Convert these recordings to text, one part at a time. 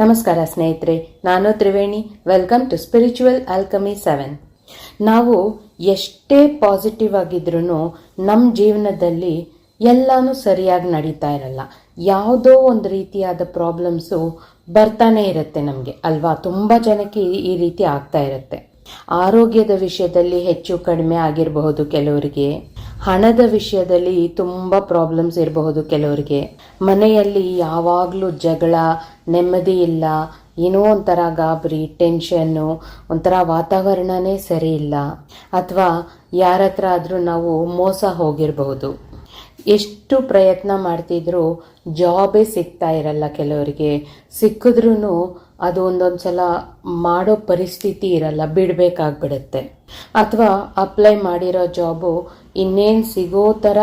ನಮಸ್ಕಾರ ಸ್ನೇಹಿತರೆ, ನಾನು Triveni. Welcome to spiritual alchemy seven ನಾವು ಎಷ್ಟೇ ಪಾಸಿಟಿವ್ ಆಗಿದ್ರೂ ನಮ್ಮ ಜೀವನದಲ್ಲಿ ಎಲ್ಲನೂ ಸರಿಯಾಗಿ ನಡೀತಾ ಇರಲ್ಲ. ಯಾವುದೋ ಒಂದು ರೀತಿಯಾದ ಪ್ರಾಬ್ಲಮ್ಸು ಬರ್ತಾನೆ ಇರುತ್ತೆ ನಮಗೆ. ಅಲ್ವಾ? ತುಂಬ ಜನಕ್ಕೆ ಈ- ರೀತಿ ಆಗ್ತಾ ಇರುತ್ತೆ. ಆರೋಗ್ಯದ ವಿಷಯದಲ್ಲಿ ಹೆಚ್ಚು ಕಡಿಮೆ ಆಗಿರಬಹುದು ಕೆಲವರಿಗೆ. ಹಣದ ವಿಷಯದಲ್ಲಿ ತುಂಬ ಪ್ರಾಬ್ಲಮ್ಸ್ ಇರಬಹುದು ಕೆಲವರಿಗೆ. ಮನೆಯಲ್ಲಿ ಯಾವಾಗಲೂ ಜಗಳ, ನೆಮ್ಮದಿ ಇಲ್ಲ. ಏನೋ ಒಂಥರ ಗಾಬರಿ ಟೆನ್ಷನ್ನು ಒಂಥರ ವಾತಾವರಣನೇ ಸರಿ ಇಲ್ಲ. ಅಥವಾ ಯಾರ ಹತ್ರ ಆದರೂ ನಾವು ಮೋಸ ಹೋಗಿರಬಹುದು. ಎಷ್ಟು ಪ್ರಯತ್ನ ಮಾಡ್ತಿದ್ರು ಜಾಬೇ ಸಿಗ್ತಾ ಇರಲ್ಲ ಕೆಲವರಿಗೆ. ಸಿಕ್ಕಿದ್ರೂ ಅದು ಒಂದೊಂದು ಸಲ ಮಾಡೋ ಪರಿಸ್ಥಿತಿ ಇರಲ್ಲ, ಬಿಡಬೇಕಾಗ್ಬಿಡುತ್ತೆ. ಅಥವಾ ಅಪ್ಲೈ ಮಾಡಿರೋ ಜಾಬು ಇನ್ನೇನು ಸಿಗೋ ಥರ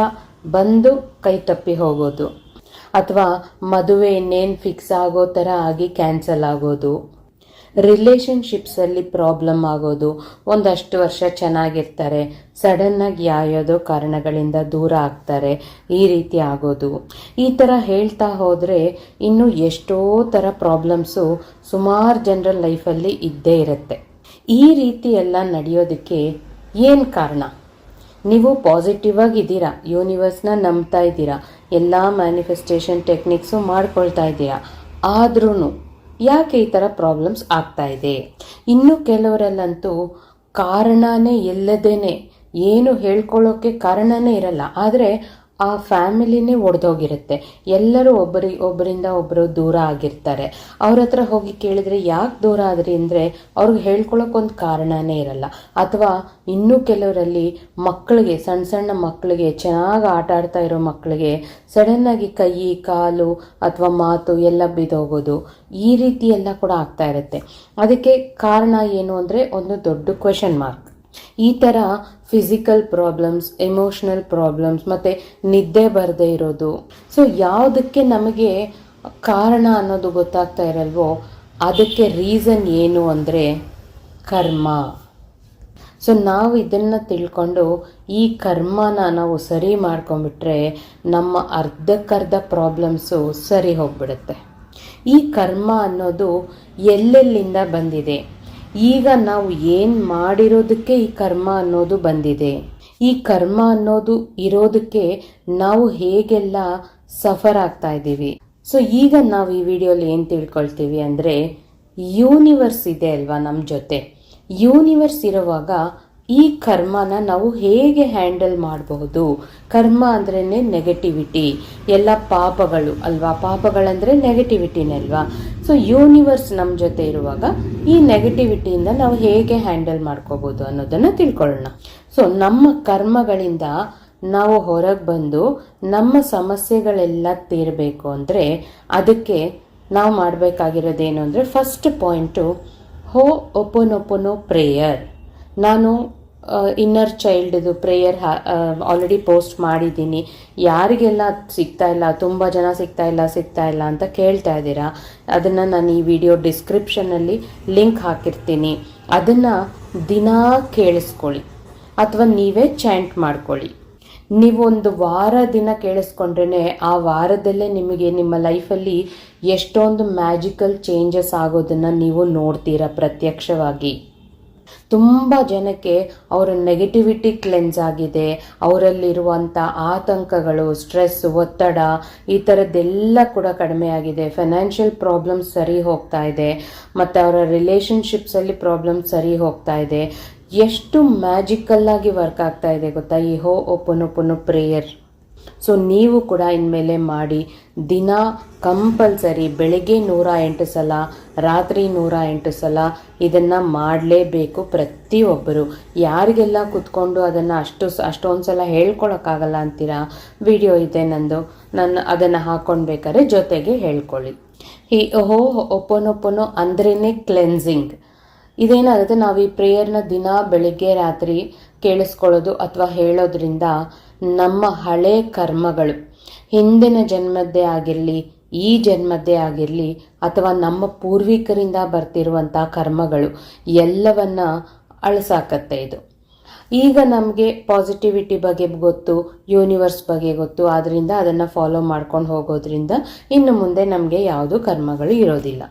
ಬಂದು ಕೈ ತಪ್ಪಿ ಹೋಗೋದು. ಅಥವಾ ಮದುವೆ ಇನ್ನೇನು ಫಿಕ್ಸ್ ಆಗೋ ಥರ ಆಗಿ ಕ್ಯಾನ್ಸಲ್ ಆಗೋದು. ರಿಲೇಷನ್ಶಿಪ್ಸಲ್ಲಿ ಪ್ರಾಬ್ಲಮ್ ಆಗೋದು, ಒಂದಷ್ಟು ವರ್ಷ ಚೆನ್ನಾಗಿರ್ತಾರೆ, ಸಡನ್ನಾಗಿ ಯಾವ್ಯಾವುದೋ ಕಾರಣಗಳಿಂದ ದೂರ ಆಗ್ತಾರೆ, ಈ ರೀತಿ ಆಗೋದು. ಈ ಥರ ಹೇಳ್ತಾ ಹೋದರೆ ಇನ್ನು ಎಷ್ಟೋ ಥರ ಪ್ರಾಬ್ಲಮ್ಸು ಸುಮಾರು ಜನರ ಲೈಫಲ್ಲಿ ಇದ್ದೇ ಇರುತ್ತೆ. ಈ ರೀತಿ ಎಲ್ಲ ನಡೆಯೋದಕ್ಕೆ ಏನು ಕಾರಣ? ನೀವು ಪಾಸಿಟಿವ್ ಆಗಿದ್ದೀರಾ? ಯೂನಿವರ್ಸ್ನ ನಂಬ್ತಾ ಇದ್ದೀರಾ? ಎಲ್ಲ ಮ್ಯಾನಿಫೆಸ್ಟೇಷನ್ ಟೆಕ್ನಿಕ್ಸು ಮಾಡ್ಕೊಳ್ತಾ ಇದ್ದೀರಾ? ಆದ್ರೂ ಯಾಕೆ ಈ ಥರ ಪ್ರಾಬ್ಲಮ್ಸ್ ಆಗ್ತಾ ಇದೆ? ಇನ್ನು ಕೆಲವರಲ್ಲಂತೂ ಕಾರಣನೇ ಇಲ್ಲದೇನೆ, ಏನು ಹೇಳ್ಕೊಳ್ಳೋಕೆ ಕಾರಣನೇ ಇರಲ್ಲ. ಆದರೆ ಆ ಫ್ಯಾಮಿಲಿನೇ ಒಡೆದೋಗಿರುತ್ತೆ. ಎಲ್ಲರೂ ಒಬ್ಬರಿ, ಒಬ್ಬರಿಂದ ಒಬ್ಬರು ದೂರ ಆಗಿರ್ತಾರೆ. ಅವ್ರ ಹತ್ರ ಹೋಗಿ ಕೇಳಿದ್ರೆ ಯಾಕೆ ದೂರ ಆದ್ರಿ ಅಂದರೆ ಅವ್ರಿಗೆ ಹೇಳ್ಕೊಳಕ್ಕೊಂದು ಕಾರಣನೇ ಇರಲ್ಲ. ಅಥವಾ ಇನ್ನೂ ಕೆಲವರಲ್ಲಿ ಮಕ್ಕಳಿಗೆ ಸಣ್ಣ ಸಣ್ಣ ಮಕ್ಕಳಿಗೆ ಚೆನ್ನಾಗಿ ಆಟ ಆಡ್ತಾ ಇರೋ ಮಕ್ಕಳಿಗೆ ಸಡನ್ನಾಗಿ ಕೈ, ಕಾಲು ಅಥವಾ ಮಾತು ಎಲ್ಲ ಬಿದ್ದೋಗೋದು ಈ ರೀತಿ ಎಲ್ಲ ಕೂಡ ಆಗ್ತಾ ಇರುತ್ತೆ. ಅದಕ್ಕೆ ಕಾರಣ ಏನು ಅಂದರೆ ಒಂದು ದೊಡ್ಡ ಕ್ವೆಶನ್ ಮಾರ್ಕ್ ಈ ಥರ ಫಿಸಿಕಲ್ ಪ್ರಾಬ್ಲಮ್ಸ್ ಎಮೋಷ್ನಲ್ ಪ್ರಾಬ್ಲಮ್ಸ್ ಮತ್ತು ನಿದ್ದೆ ಬರದೇ ಇರೋದು. ಸೊ ಯಾವುದಕ್ಕೆ ನಮಗೆ ಕಾರಣ ಅನ್ನೋದು ಗೊತ್ತಾಗ್ತಾ ಇರಲ್ವೋ, ಅದಕ್ಕೆ ರೀಸನ್ ಏನು ಅಂದರೆ ಕರ್ಮ. ಸೊ ನಾವು ಇದನ್ನು ತಿಳ್ಕೊಂಡು ಈ ಕರ್ಮನ ನಾವು ಸರಿ ಮಾಡ್ಕೊಂಬಿಟ್ರೆ ನಮ್ಮ ಅರ್ಧಕ್ಕರ್ಧ ಪ್ರಾಬ್ಲಮ್ಸು ಸರಿ ಹೋಗ್ಬಿಡುತ್ತೆ. ಈ ಕರ್ಮ ಅನ್ನೋದು ಎಲ್ಲೆಲ್ಲಿಂದ ಬಂದಿದೆ? ಈಗ ನಾವು ಏನು ಮಾಡಿರೋದಕ್ಕೆ ಈ ಕರ್ಮ ಅನ್ನೋದು ಬಂದಿದೆ. ಈ ಕರ್ಮ ಅನ್ನೋದು ಇರೋದಕ್ಕೆ ನಾವು ಹೇಗೆಲ್ಲ ಸಫರ್ ಆಗ್ತಾ ಇದ್ದೀವಿ. ಸೊ ಈಗ ನಾವು ಈ ವಿಡಿಯೋಲಿ ಏನು ತಿಳ್ಕೊಳ್ತೀವಿ ಅಂದರೆ ಯೂನಿವರ್ಸ್ ಇದೆ ಅಲ್ವಾ ನಮ್ಮ ಜೊತೆ? ಯೂನಿವರ್ಸ್ ಇರುವಾಗ ಈ ಕರ್ಮನ ನಾವು ಹೇಗೆ ಹ್ಯಾಂಡಲ್ ಮಾಡಬಹುದು? ಕರ್ಮ ಅಂದ್ರೇ ನೆಗೆಟಿವಿಟಿ ಎಲ್ಲ ಪಾಪಗಳು ಅಲ್ವಾ? ಪಾಪಗಳಂದರೆ ನೆಗೆಟಿವಿಟಿನೇ ಅಲ್ವಾ? ಸೊ ಯೂನಿವರ್ಸ್ ನಮ್ಮ ಜೊತೆ ಇರುವಾಗ ಈ ನೆಗೆಟಿವಿಟಿಯಿಂದ ನಾವು ಹೇಗೆ ಹ್ಯಾಂಡಲ್ ಮಾಡ್ಕೋಬೋದು ಅನ್ನೋದನ್ನು ತಿಳ್ಕೊಳ್ಳೋಣ. ಸೊ ನಮ್ಮ ಕರ್ಮಗಳಿಂದ ನಾವು ಹೊರಗೆ ಬಂದು ನಮ್ಮ ಸಮಸ್ಯೆಗಳೆಲ್ಲ ತೀರಬೇಕು ಅಂದರೆ ಅದಕ್ಕೆ ನಾವು ಮಾಡಬೇಕಾಗಿರೋದೇನು ಅಂದರೆ first point ho'oponopono prayer ನಾನು ಇನ್ನರ್ ಚೈಲ್ಡ್ದು ಪ್ರೇಯರ್ ಆಲ್ರೆಡಿ ಪೋಸ್ಟ್ ಮಾಡಿದ್ದೀನಿ. ಯಾರಿಗೆಲ್ಲ ಸಿಗ್ತಾ ಇಲ್ಲ, ತುಂಬ ಜನ ಸಿಗ್ತಾ ಇಲ್ಲ ಸಿಗ್ತಾ ಇಲ್ಲ ಅಂತ ಕೇಳ್ತಾ ಇದ್ದೀರಾ, ಅದನ್ನು ನಾನು ಈ ವಿಡಿಯೋ ಡಿಸ್ಕ್ರಿಪ್ಷನಲ್ಲಿ ಲಿಂಕ್ ಹಾಕಿರ್ತೀನಿ. ಅದನ್ನು ದಿನಾ ಕೇಳಿಸ್ಕೊಳ್ಳಿ, ಅಥವಾ ನೀವೇ ಚಾಂಟ್ ಮಾಡ್ಕೊಳ್ಳಿ. ನೀವು ಒಂದು ವಾರ ದಿನ ಕೇಳಿಸ್ಕೊಂಡ್ರೆ ಆ ವಾರದಲ್ಲೇ ನಿಮಗೆ ನಿಮ್ಮ ಲೈಫಲ್ಲಿ ಎಷ್ಟೊಂದು ಮ್ಯಾಜಿಕಲ್ ಚೇಂಜಸ್ ಆಗೋದನ್ನು ನೀವು ನೋಡ್ತೀರಾ ಪ್ರತ್ಯಕ್ಷವಾಗಿ. ತುಂಬ ಜನಕ್ಕೆ ಅವರ ನೆಗೆಟಿವಿಟಿ ಕ್ಲೆನ್ಸ್ ಆಗಿದೆ. ಅವರಲ್ಲಿರುವಂಥ ಆತಂಕಗಳು ಸ್ಟ್ರೆಸ್ ಒತ್ತಡ ಈ ಥರದ್ದೆಲ್ಲ ಕೂಡ ಕಡಿಮೆ ಆಗಿದೆ. ಫೈನಾನ್ಷಿಯಲ್ ಪ್ರಾಬ್ಲಮ್ಸ್ ಸರಿ ಹೋಗ್ತಾ ಇದೆ. ಮತ್ತು ಅವರ ರಿಲೇಷನ್ಶಿಪ್ಸಲ್ಲಿ ಪ್ರಾಬ್ಲಮ್ ಸರಿ ಹೋಗ್ತಾ ಇದೆ. ಎಷ್ಟು ಮ್ಯಾಜಿಕಲ್ಲಾಗಿ ವರ್ಕ್ ಆಗ್ತಾ ಇದೆ ಗೊತ್ತಾ? ಈ ಹೋ ಒಪೊನೊಪೊನೊ ಪ್ರೇಯರ್ ಸೊ ನೀವು ಕೂಡ ಇನ್ಮೇಲೆ ಮಾಡಿ, ದಿನ ಕಂಪಲ್ಸರಿ ಬೆಳಗ್ಗೆ ನೂರ ಎಂಟು ಸಲ, ರಾತ್ರಿ ನೂರ ಎಂಟು ಸಲ ಇದನ್ನು ಮಾಡಲೇಬೇಕು ಪ್ರತಿಯೊಬ್ಬರು. ಯಾರಿಗೆಲ್ಲ ಕುತ್ಕೊಂಡು ಅದನ್ನು ಅಷ್ಟು ಅಷ್ಟೊಂದು ಸಲ ಹೇಳ್ಕೊಳಕ್ಕಾಗಲ್ಲ ಅಂತೀರಾ, ವಿಡಿಯೋ ಇದೆ ನಂದು ನಾನು ಅದನ್ನು ಹಾಕೊಂಡಬೇಕಾದ್ರೆ ಜೊತೆಗೆ ಹೇಳ್ಕೊಳ್ಳಿ. ಈ ಹೋ ಒಪ್ಪನೊಪ್ಪನು ಅಂದ್ರೇ ಕ್ಲೆನ್ಸಿಂಗ್ ಇದೇನಾಗುತ್ತೆ, ನಾವು ಈ ಪ್ರೇಯರ್ನ ದಿನ ಬೆಳಿಗ್ಗೆ ರಾತ್ರಿ ಕೇಳಿಸ್ಕೊಳ್ಳೋದು ಅಥವಾ ಹೇಳೋದ್ರಿಂದ ನಮ್ಮ ಹಳೆ ಕರ್ಮಗಳು. ಹಿಂದಿನ ಜನ್ಮದ್ದೇ ಆಗಿರಲಿ, ಈ ಜನ್ಮದ್ದೇ ಆಗಿರಲಿ, ಅಥವಾ ನಮ್ಮ ಪೂರ್ವಿಕರಿಂದ ಬರ್ತಿರುವಂಥ ಕರ್ಮಗಳು, ಎಲ್ಲವನ್ನ ಅಳಸಾಕತ್ತೆ ಇದು. ಈಗ ನಮಗೆ ಪಾಸಿಟಿವಿಟಿ ಬಗ್ಗೆ ಗೊತ್ತು ಯೂನಿವರ್ಸ್ ಬಗ್ಗೆ ಗೊತ್ತು ಆದ್ದರಿಂದ ಅದನ್ನು ಫಾಲೋ ಮಾಡ್ಕೊಂಡು ಹೋಗೋದ್ರಿಂದ ಇನ್ನು ಮುಂದೆ ನಮಗೆ ಯಾವುದು ಕರ್ಮಗಳು ಇರೋದಿಲ್ಲ.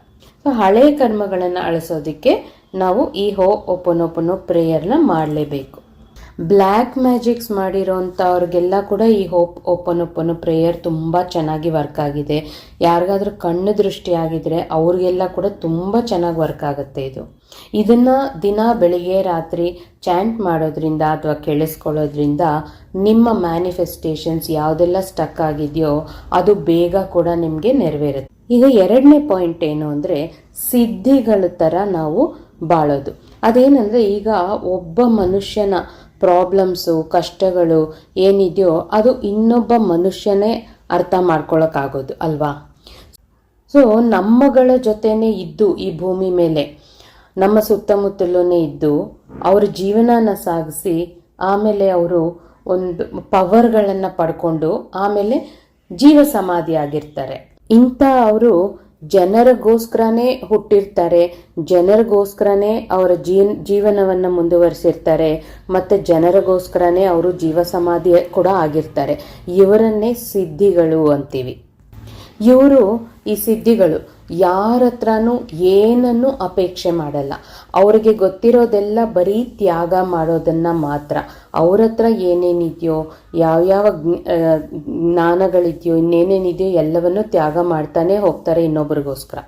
ಸೊ ಹಳೆ ಕರ್ಮಗಳನ್ನು ಅಳಿಸೋದಕ್ಕೆ ನಾವು ಈ ಹೋ ಒಪನೊಪನೋ ಪ್ರೇಯರ್ನ ಮಾಡಲೇಬೇಕು. ಬ್ಲ್ಯಾಕ್ ಮ್ಯಾಜಿಕ್ಸ್ ಮಾಡಿರೋವಂಥವ್ರಿಗೆಲ್ಲ ಕೂಡ ಈ ಹೋಪ್ ಓಪನ್ ಓಪನ್ ಪ್ರೇಯರ್ ತುಂಬ ಚೆನ್ನಾಗಿ ವರ್ಕ್ ಆಗಿದೆ. ಯಾರಿಗಾದ್ರೂ ಕಣ್ಣು ದೃಷ್ಟಿ ಆಗಿದ್ರೆ ಅವ್ರಿಗೆಲ್ಲ ಕೂಡ ತುಂಬ ಚೆನ್ನಾಗಿ ವರ್ಕ್ ಆಗುತ್ತೆ ಇದು. ಇದನ್ನು ದಿನ ಬೆಳಿಗ್ಗೆ ರಾತ್ರಿ ಚಾಂಟ್ ಮಾಡೋದ್ರಿಂದ ಅಥವಾ ಕೇಳಿಸ್ಕೊಳ್ಳೋದ್ರಿಂದ ನಿಮ್ಮ ಮ್ಯಾನಿಫೆಸ್ಟೇಷನ್ಸ್ ಯಾವುದೆಲ್ಲ ಸ್ಟಕ್ ಆಗಿದೆಯೋ ಅದು ಬೇಗ ಕೂಡ ನಿಮಗೆ ನೆರವೇರುತ್ತೆ. ಈಗ ಎರಡನೇ ಪಾಯಿಂಟ್ ಏನು ಅಂದರೆ ಸಿದ್ಧಿಗಳ ಥರ ನಾವು ಬಾಳೋದು. ಅದೇನಂದರೆ ಈಗ ಒಬ್ಬ ಮನುಷ್ಯನ ಪ್ರಾಬ್ಲಮ್ಸು ಕಷ್ಟಗಳು ಏನಿದೆಯೋ ಅದು ಇನ್ನೊಬ್ಬ ಮನುಷ್ಯನೇ ಅರ್ಥ ಮಾಡ್ಕೊಳ್ಳೋಕ್ಕಾಗೋದು ಅಲ್ವಾ? ಸೊ ನಮ್ಮಗಳ ಜೊತೆನೆ ಇದ್ದು ಈ ಭೂಮಿ ಮೇಲೆ, ನಮ್ಮ ಸುತ್ತಮುತ್ತಲೂ ಇದ್ದು ಅವ್ರ ಜೀವನನ ಸಾಗಿಸಿ ಆಮೇಲೆ ಅವರು ಒಂದು ಪವರ್ಗಳನ್ನು ಪಡ್ಕೊಂಡು ಆಮೇಲೆ ಜೀವ ಸಮಾಧಿ ಆಗಿರ್ತಾರೆ. ಇಂಥ ಅವರು ಜನರಿಗೋಸ್ಕರನೇ ಹುಟ್ಟಿರ್ತಾರೆ, ಜನರಿಗೋಸ್ಕರನೇ ಅವರ ಜೀನ್, ಜೀವನವನ್ನು ಮುಂದುವರಿಸಿರ್ತಾರೆ, ಮತ್ತು ಜನರಿಗೋಸ್ಕರನೇ ಅವರು ಜೀವ ಸಮಾಧಿ ಕೂಡ ಆಗಿರ್ತಾರೆ. ಇವರನ್ನೇ ಸಿದ್ಧಿಗಳು ಅಂತೀವಿ. ಇವರು ಈ ಸಿದ್ಧಿಗಳು. ಯಾರ ಹತ್ರನೂ ಏನನ್ನು ಅಪೇಕ್ಷೆ ಮಾಡಲ್ಲ. ಅವರಿಗೆ ಗೊತ್ತಿರೋದೆಲ್ಲ ಬರೀ ತ್ಯಾಗ ಮಾಡೋದನ್ನು ಮಾತ್ರ. ಅವ್ರ ಹತ್ರ ಏನೇನಿದೆಯೋ, ಯಾವ್ಯಾವ ಜ್ಞಾನಗಳಿದೆಯೋ, ಇನ್ನೇನೇನಿದೆಯೋ ಎಲ್ಲವನ್ನು ತ್ಯಾಗ ಮಾಡ್ತಾನೆ ಹೋಗ್ತಾರೆ ಇನ್ನೊಬ್ರಿಗೋಸ್ಕರ.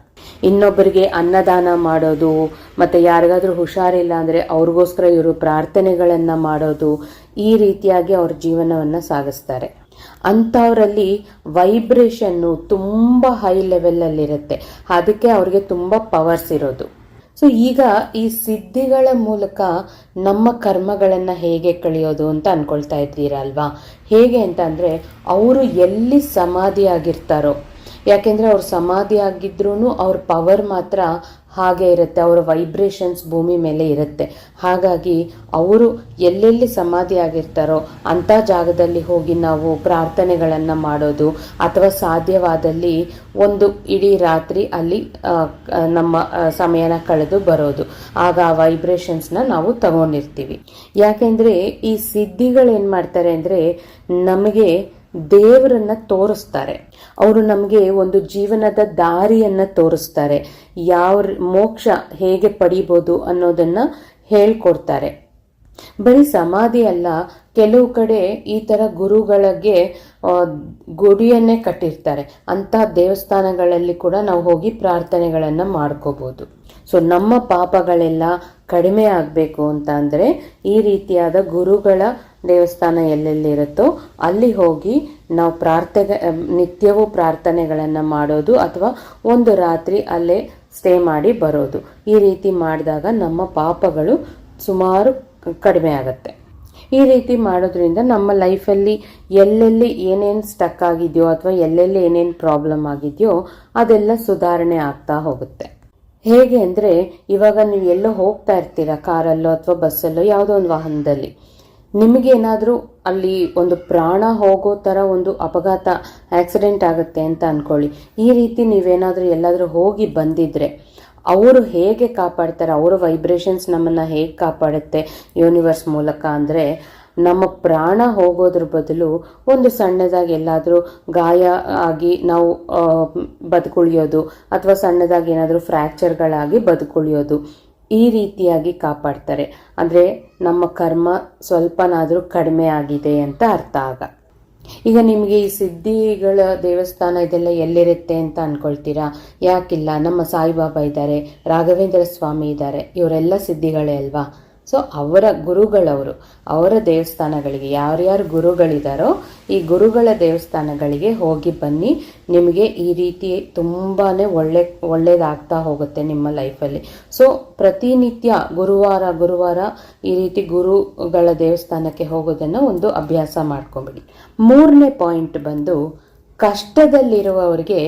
ಇನ್ನೊಬ್ಬರಿಗೆ ಅನ್ನದಾನ ಮಾಡೋದು, ಮತ್ತು ಯಾರಿಗಾದ್ರೂ ಹುಷಾರಿಲ್ಲ ಅಂದರೆ ಅವ್ರಿಗೋಸ್ಕರ ಇವರು ಪ್ರಾರ್ಥನೆಗಳನ್ನು ಮಾಡೋದು, ಈ ರೀತಿಯಾಗಿ ಅವ್ರ ಜೀವನವನ್ನು ಸಾಗಿಸ್ತಾರೆ. ಅಂಥವರಲ್ಲಿ ವೈಬ್ರೇಷನ್ನು ತುಂಬ ಹೈ ಲೆವೆಲಲ್ಲಿರುತ್ತೆ ಅದಕ್ಕೆ ಅವ್ರಿಗೆ ತುಂಬ ಪವರ್ಸ್ ಇರೋದು. ಸೊ ಈಗ ಈ ಸಿದ್ಧಿಗಳ ಮೂಲಕ ನಮ್ಮ ಕರ್ಮಗಳನ್ನು ಹೇಗೆ ಕಳೆಯೋದು ಅಂತ ಅಂದ್ಕೊಳ್ತಾ ಇದ್ದೀರಲ್ವಾ? ಹೇಗೆ ಅಂತ ಅವರು ಎಲ್ಲಿ ಸಮಾಧಿ ಆಗಿರ್ತಾರೋ ಯಾಕೆಂದರೆ ಅವ್ರು ಸಮಾಧಿ ಆಗಿದ್ರೂ ಅವ್ರ ಪವರ್ ಮಾತ್ರ ಹಾಗೆ ಇರುತ್ತೆ, ಅವರ ವೈಬ್ರೇಷನ್ಸ್ ಭೂಮಿ ಮೇಲೆ ಇರುತ್ತೆ. ಹಾಗಾಗಿ ಅವರು ಎಲ್ಲೆಲ್ಲಿ ಸಮಾಧಿ ಆಗಿರ್ತಾರೋ ಅಂಥ ಜಾಗದಲ್ಲಿ ಹೋಗಿ ನಾವು ಪ್ರಾರ್ಥನೆಗಳನ್ನು ಮಾಡೋದು ಅಥವಾ ಸಾಧ್ಯವಾದಲ್ಲಿ ಒಂದು ಇಡೀ ರಾತ್ರಿ ಅಲ್ಲಿ ನಮ್ಮ ಸಮಯನ ಕಳೆದು ಬರೋದು. ಆಗ ಆ ವೈಬ್ರೇಷನ್ಸ್ನ ನಾವು ತಗೊಂಡಿರ್ತೀವಿ. ಯಾಕೆಂದರೆ ಈ ಸಿದ್ಧಿಗಳು ಏನು ಮಾಡ್ತಾರೆ ಅಂದರೆ ನಮಗೆ ದೇವರನ್ನ ತೋರಿಸ್ತಾರೆ. ಅವರು ನಮಗೆ ಒಂದು ಜೀವನದ ದಾರಿಯನ್ನ ತೋರಿಸ್ತಾರೆ. ಯಾವ ಮೋಕ್ಷ ಹೇಗೆ ಪಡಿಬೋದು ಅನ್ನೋದನ್ನ ಹೇಳ್ಕೊಡ್ತಾರೆ. ಬರೀ ಸಮಾಧಿ ಅಲ್ಲ, ಕೆಲವು ಕಡೆ ಈ ಥರ ಗುರುಗಳಿಗೆ ಗುಡಿಯನ್ನೇ ಕಟ್ಟಿರ್ತಾರೆ. ಅಂತ ದೇವಸ್ಥಾನಗಳಲ್ಲಿ ಕೂಡ ನಾವು ಹೋಗಿ ಪ್ರಾರ್ಥನೆಗಳನ್ನು ಮಾಡ್ಕೋಬೋದು. ಸೊ ನಮ್ಮ ಪಾಪಗಳೆಲ್ಲ ಕಡಿಮೆ ಆಗಬೇಕು ಅಂತ ಅಂದರೆ ಈ ರೀತಿಯಾದ ಗುರುಗಳ ದೇವಸ್ಥಾನ ಎಲ್ಲೆಲ್ಲಿರುತ್ತೋ ಅಲ್ಲಿ ಹೋಗಿ ನಾವು ಪ್ರಾರ್ಥನೆ ನಿತ್ಯವೂ ಪ್ರಾರ್ಥನೆಗಳನ್ನು ಮಾಡೋದು ಅಥವಾ ಒಂದು ರಾತ್ರಿ ಅಲ್ಲೇ ಸ್ಟೇ ಮಾಡಿ ಬರೋದು. ಈ ರೀತಿ ಮಾಡಿದಾಗ ನಮ್ಮ ಪಾಪಗಳು ಸುಮಾರು ಕಡಿಮೆ ಆಗುತ್ತೆ. ಈ ರೀತಿ ಮಾಡೋದ್ರಿಂದ ನಮ್ಮ ಲೈಫಲ್ಲಿ ಎಲ್ಲೆಲ್ಲಿ ಏನೇನು ಸ್ಟಕ್ ಆಗಿದೆಯೋ ಅಥವಾ ಎಲ್ಲೆಲ್ಲಿ ಏನೇನು ಪ್ರಾಬ್ಲಮ್ ಆಗಿದೆಯೋ ಅದೆಲ್ಲ ಸುಧಾರಣೆ ಆಗ್ತಾ ಹೋಗುತ್ತೆ. ಹೇಗೆ ಅಂದರೆ, ಇವಾಗ ನೀವು ಎಲ್ಲೋ ಹೋಗ್ತಾ ಇರ್ತೀರ, ಕಾರಲ್ಲೋ ಅಥವಾ ಬಸ್ಸಲ್ಲೋ ಯಾವುದೋ ಒಂದು ವಾಹನದಲ್ಲಿ. ನಿಮಗೇನಾದರೂ ಅಲ್ಲಿ ಒಂದು ಪ್ರಾಣ ಹೋಗೋ ಥರ ಒಂದು ಅಪಘಾತ ಆಕ್ಸಿಡೆಂಟ್ ಆಗುತ್ತೆ ಅಂತ ಅಂದ್ಕೊಳ್ಳಿ ಈ ರೀತಿ ನೀವೇನಾದರೂ ಎಲ್ಲಾದರೂ ಹೋಗಿ ಬಂದಿದ್ರೆ, ಅವರು ಹೇಗೆ ಕಾಪಾಡ್ತಾರೆ, ಅವರ ವೈಬ್ರೇಷನ್ಸ್ ನಮ್ಮನ್ನು ಹೇಗೆ ಕಾಪಾಡುತ್ತೆ ಯೂನಿವರ್ಸ್ ಮೂಲಕ ಅಂದರೆ ನಮ್ಮ ಪ್ರಾಣ ಹೋಗೋದ್ರ ಬದಲು ಒಂದು ಸಣ್ಣದಾಗಿ ಎಲ್ಲಾದರೂ ಗಾಯ ಆಗಿ ನಾವು ಬದುಕುಳಿಯೋದು ಅಥವಾ ಸಣ್ಣದಾಗಿ ಏನಾದರೂ ಫ್ರ್ಯಾಕ್ಚರ್ಗಳಾಗಿ ಬದುಕುಳಿಯೋದು ಈ ರೀತಿಯಾಗಿ ಕಾಪಾಡ್ತಾರೆ. ಅಂದರೆ ನಮ್ಮ ಕರ್ಮ ಸ್ವಲ್ಪನಾದರೂ ಕಡಿಮೆ ಆಗಿದೆ ಅಂತ ಅರ್ಥ ಆಗ. ಈಗ ನಿಮಗೆ ಈ ಸಿದ್ಧಿಗಳ ದೇವಸ್ಥಾನ ಇದೆಲ್ಲ ಎಲ್ಲಿರುತ್ತೆ ಅಂತ ಅನ್ಕೊಳ್ತೀರಾ? ಯಾಕಿಲ್ಲ, ನಮ್ಮ ಸಾಯಿಬಾಬಾ ಇದ್ದಾರೆ, ರಾಘವೇಂದ್ರ ಸ್ವಾಮಿ ಇದ್ದಾರೆ, ಇವರೆಲ್ಲ ಸಿದ್ಧಿಗಳೇ ಅಲ್ವಾ? ಸೊ ಅವರ ಗುರುಗಳವರು, ಅವರ ದೇವಸ್ಥಾನಗಳಿಗೆ ಯಾರ್ಯಾರು ಗುರುಗಳಿದಾರೋ, ಈ ಗುರುಗಳ ದೇವಸ್ಥಾನಗಳಿಗೆ ಹೋಗಿ ಬನ್ನಿ. ನಿಮಗೆ ಈ ರೀತಿ ತುಂಬಾ ಒಳ್ಳೆ, ಒಳ್ಳೇದಾಗ್ತಾ ಹೋಗುತ್ತೆ ನಿಮ್ಮ ಲೈಫಲ್ಲಿ. ಸೊ ಪ್ರತಿನಿತ್ಯ ಗುರುವಾರ ಗುರುವಾರ ಈ ರೀತಿ ಗುರುಗಳ ದೇವಸ್ಥಾನಕ್ಕೆ ಹೋಗೋದನ್ನು ಒಂದು ಅಭ್ಯಾಸ ಮಾಡ್ಕೊಂಬಿಡಿ. ಮೂರನೇ ಪಾಯಿಂಟ್ ಬಂದು, ಕಷ್ಟದಲ್ಲಿರುವವರಿಗೆ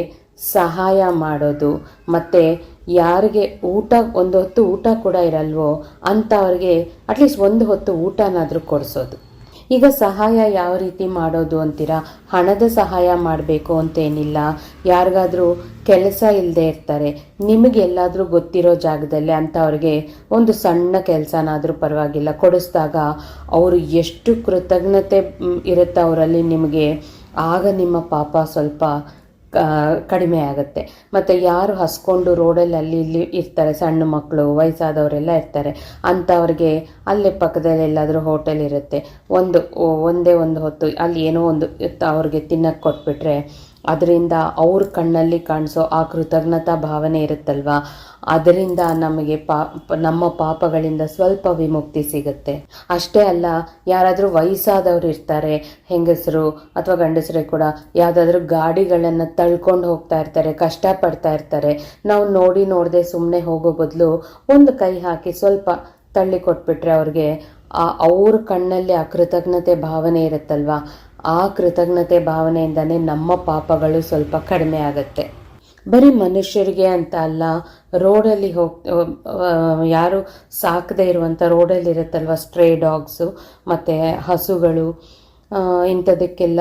ಸಹಾಯ ಮಾಡೋದು, ಮತ್ತು ಯಾರಿಗೆ ಊಟ, ಒಂದು ಹೊತ್ತು ಊಟ ಕೂಡ ಇರಲ್ವೋ ಅಂಥವ್ರಿಗೆ ಅಟ್ಲೀಸ್ಟ್ ಒಂದು ಹೊತ್ತು ಊಟನಾದರೂ ಕೊಡಿಸೋದು. ಈಗ ಸಹಾಯ ಯಾವ ರೀತಿ ಮಾಡೋದು ಅಂತೀರಾ? ಹಣದ ಸಹಾಯ ಮಾಡಬೇಕು ಅಂತೇನಿಲ್ಲ. ಯಾರಿಗಾದರೂ ಕೆಲಸ ಇಲ್ಲದೆ ಇರ್ತಾರೆ. ನಿಮಗೆಲ್ಲಾದರೂ ಗೊತ್ತಿರೋ ಜಾಗದಲ್ಲಿ ಅಂಥವ್ರಿಗೆ ಒಂದು ಸಣ್ಣ ಕೆಲಸನಾದರೂ ಪರವಾಗಿಲ್ಲ. ಕೊಡಿಸಿದಾಗ ಅವರು ಎಷ್ಟು ಕೃತಜ್ಞತೆ ಇರುತ್ತೆ ಅವರಲ್ಲಿ ನಿಮಗೆ. ಆಗ ನಿಮ್ಮ ಪಾಪ ಸ್ವಲ್ಪ ಕಡಿಮೆ ಆಗುತ್ತೆ. ಮತ್ತು ಯಾರು ಹಸ್ಕೊಂಡು ರೋಡಲ್ಲಿ ಅಲ್ಲಿ ಇಲ್ಲಿ ಇರ್ತಾರೆ, ಸಣ್ಣ ಮಕ್ಕಳು ವಯಸ್ಸಾದವರೆಲ್ಲ ಇರ್ತಾರೆ, ಅಂಥವ್ರಿಗೆ ಅಲ್ಲೇ ಪಕ್ಕದಲ್ಲಿ ಎಲ್ಲಾದರೂ ಹೋಟೆಲ್ ಇರುತ್ತೆ. ಒಂದು, ಒಂದೇ ಒಂದು ಹೊತ್ತು ಅಲ್ಲಿ ಏನೋ ಒಂದು, ಅವ್ರಿಗೆ ತಿನ್ನಕ್ಕೆ ಕೊಟ್ಬಿಟ್ರೆ ಅದರಿಂದ ಅವ್ರ ಕಣ್ಣಲ್ಲಿ ಕಾಣಿಸೋ ಆ ಕೃತಜ್ಞತಾ ಭಾವನೆ ಇರುತ್ತಲ್ವಾ? ಅದರಿಂದ ನಮಗೆ ಪಾ, ನಮ್ಮ ಪಾಪಗಳಿಂದ ಸ್ವಲ್ಪ ವಿಮುಕ್ತಿ ಸಿಗುತ್ತೆ. ಅಷ್ಟೇ ಅಲ್ಲ, ಯಾರಾದರೂ ವಯಸ್ಸಾದವ್ರು ಇರ್ತಾರೆ, ಹೆಂಗಸರು ಅಥವಾ ಗಂಡಸರೇ ಕೂಡ ಯಾವುದಾದ್ರೂ ಗಾಡಿಗಳನ್ನು ತಳ್ಕೊಂಡು ಹೋಗ್ತಾ ಇರ್ತಾರೆ, ಕಷ್ಟಪಡ್ತಾ ಇರ್ತಾರೆ, ನಾವು ನೋಡಿ ನೋಡದೆ ಸುಮ್ಮನೆ ಹೋಗೋ ಬದಲು ಒಂದು ಕೈ ಹಾಕಿ ಸ್ವಲ್ಪ ತಳ್ಳಿ ಕೊಟ್ಬಿಟ್ರೆ ಅವ್ರಿಗೆ ಆ ಅವ್ರ ಕಣ್ಣಲ್ಲಿ ಆ ಕೃತಜ್ಞತೆ ಭಾವನೆ ಇರುತ್ತಲ್ವಾ? ಆ ಕೃತಜ್ಞತೆ ಭಾವನೆಯಿಂದನೇ ನಮ್ಮ ಪಾಪಗಳು ಸ್ವಲ್ಪ ಕಡಿಮೆ ಆಗುತ್ತೆ. ಬರೀ ಮನುಷ್ಯರಿಗೆ ಅಂತ ಅಲ್ಲ, ರೋಡಲ್ಲಿ ಹೋಗ್ ಯಾರು ಸಾಕದೇ ಇರುವಂಥ ರೋಡಲ್ಲಿ ಇರುತ್ತಲ್ವ ಸ್ಟ್ರೇ ಡಾಗ್ಸು, ಮತ್ತು ಹಸುಗಳು ಇಂಥದಕ್ಕೆಲ್ಲ